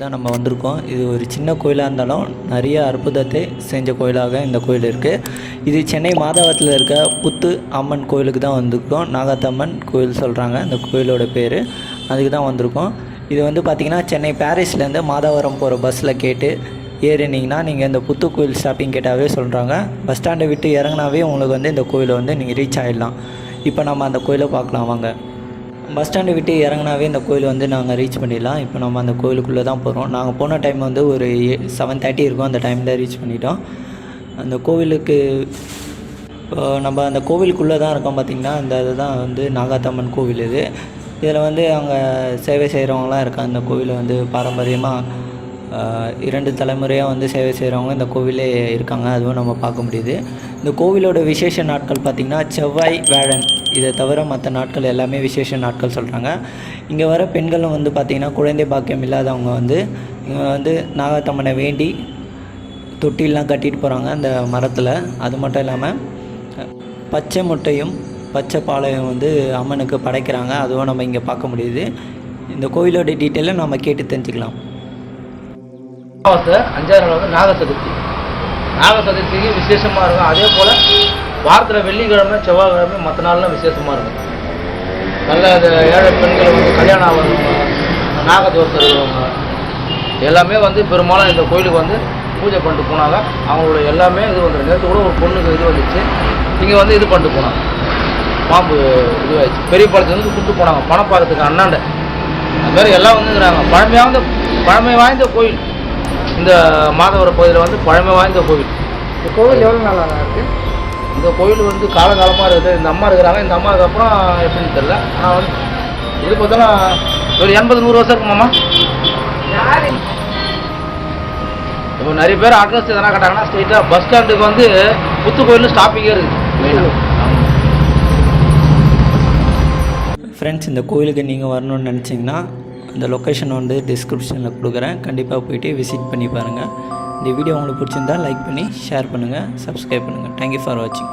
தான் நம்ம வந்திருக்கோம். இது ஒரு சின்ன கோயிலாக இருந்தாலும் நிறைய அற்புதத்தை செஞ்ச கோயிலாக இந்த கோயில் இருக்குது இது சென்னை மாதவரத்தில் இருக்க புத்து அம்மன் கோயிலுக்கு தான் வந்திருக்கோம். நாகாத்தம்மன் கோயில் சொல்கிறாங்க இந்த கோயிலோட பேர். அதுக்கு தான் வந்திருக்கோம். இது வந்து பார்த்திங்கன்னா சென்னை பாரிஸ்லேருந்து மாதவரம் போகிற பஸ்ஸில் கேட்டு ஏறினீங்கன்னா நீங்கள் இந்த புத்து கோயில் ஸ்டாப்பிங் கேட்டாவே சொல்கிறாங்க பஸ் ஸ்டாண்டை விட்டு இறங்குனாவே உங்களுக்கு வந்து இந்த கோயிலை வந்து நீங்கள் ரீச் ஆகிடலாம் இப்போ நம்ம அந்த கோயிலை பார்க்கலாம் வாங்க. பஸ் ஸ்டாண்டை விட்டு இறங்குனாவே இந்த கோயில் வந்து நாங்கள் ரீச் பண்ணிடலாம். இப்போ நம்ம அந்த கோயிலுக்குள்ளே தான் போகிறோம் நாங்கள் போன டைம் வந்து ஒரு செவன் தேர்ட்டி இருக்கும். அந்த டைமில் ரீச் பண்ணிட்டோம். அந்த கோவிலுக்கு இப்போ நம்ம அந்த கோவிலுக்குள்ளே தான் இருக்கோம் பார்த்திங்கன்னா அந்த இதுதான் வந்து நாகாத்தம்மன் கோவில் இது. இதில் வந்து அங்கே சேவை செய்கிறவங்களாம் இருக்காங்க. அந்த கோவிலை வந்து பாரம்பரியமாக இரண்டு தலைமுறையாக வந்து சேவை செய்கிறவங்க இந்த கோவிலே இருக்காங்க. அதுவும் நம்ம பார்க்க முடியுது. இந்த கோவிலோட விசேஷ நாட்கள் பார்த்திங்கன்னா செவ்வாய் வேழன் இதை தவிர மற்ற நாட்கள் எல்லாமே விசேஷ நாட்கள் சொல்கிறாங்க இங்கே வர பெண்களும் வந்து பார்த்திங்கன்னா குழந்தை பாக்கியம் இல்லாதவங்க வந்து இங்கே வந்து நாகத்தம்மனை வேண்டி தொட்டிலாம் கட்டிட்டு போகிறாங்க அந்த மரத்தில். அது மட்டும் இல்லாமல் பச்சை முட்டையும் பச்சை பாளையம் வந்து அம்மனுக்கு படைக்கிறாங்க. அதுவும் நம்ம இங்கே பார்க்க முடியுது. இந்த கோவிலோட டீட்டெயிலை நம்ம கேட்டு தெரிஞ்சுக்கலாம். அஞ்சாவது நாள் வந்து நாக சதுர்த்தி நாக சதுர்த்திக்கு விசேஷமாக இருக்கும். அதே போல் வாரத்தில் வெள்ளிக்கிழமை செவ்வாய்க்கிழமை மற்ற நாள்லாம் விசேஷமாக இருக்கும். நல்ல அந்த ஏழை பெண்கள் வந்து கல்யாணம் ஆகிறவங்க நாகதோஷம் இருக்கிறவங்க எல்லாமே வந்து பெரும்பாலும் இந்த கோயிலுக்கு வந்து பூஜை பண்ணிட்டு போனாங்க. அவங்களோட எல்லாமே இது வந்துடும் நேற்று கூட ஒரு பொண்ணுக்கு இது வந்துச்சு. இங்கே வந்து இது பண்ணிட்டு போனாங்க. பாம்பு இதுவாகிடுச்சு பெரிய பாலத்துலேருந்து கூப்பிட்டு போனாங்க. பணம் பார்க்கறதுக்கு அண்ணாண்ட. அது மாதிரி எல்லாம் வந்துங்கிறாங்க பழமையாந்த பழமை வாய்ந்த கோயில். இந்த மாதவர கோயிலில் வந்து பழமை வாய்ந்த கோயில் இந்த கோவில் எவ்வளோ நாளாக இருக்கு? இந்த கோயில் வந்து காலகாலமாக இருக்குது. இந்த அம்மா இருக்கிறாங்க. இந்த அம்மாவுக்கு அப்புறம் எப்படின்னு தெரியல. ஆனால் வந்து இது பார்த்தோன்னா ஒரு எண்பது நூறு வருஷம் இருக்குமாம்மா? இப்போ நிறைய பேர் அட்ரஸ் எதனா கேட்டாங்கன்னா ஸ்ட்ரெயிட்டாக பஸ் ஸ்டாண்டுக்கு வந்து புத்து கோயில் ஸ்டாப்பிங்கே இருக்குது. ஃப்ரெண்ட்ஸ் இந்த கோயிலுக்கு நீங்கள் வரணும்னு நினச்சிங்கன்னா அந்த லொக்கேஷன் வந்து டிஸ்கிரிப்ஷனில் கொடுக்குறேன். கண்டிப்பாக போயிட்டு விசிட் பண்ணி பாருங்கள் இந்த வீடியோ உங்களுக்கு பிடிச்சிருந்தா லைக் பண்ணி ஷேர் பண்ணுங்கள் சப்ஸ்கிரைப் பண்ணுங்கள் தேங்க்யூ ஃபார் வாட்சிங்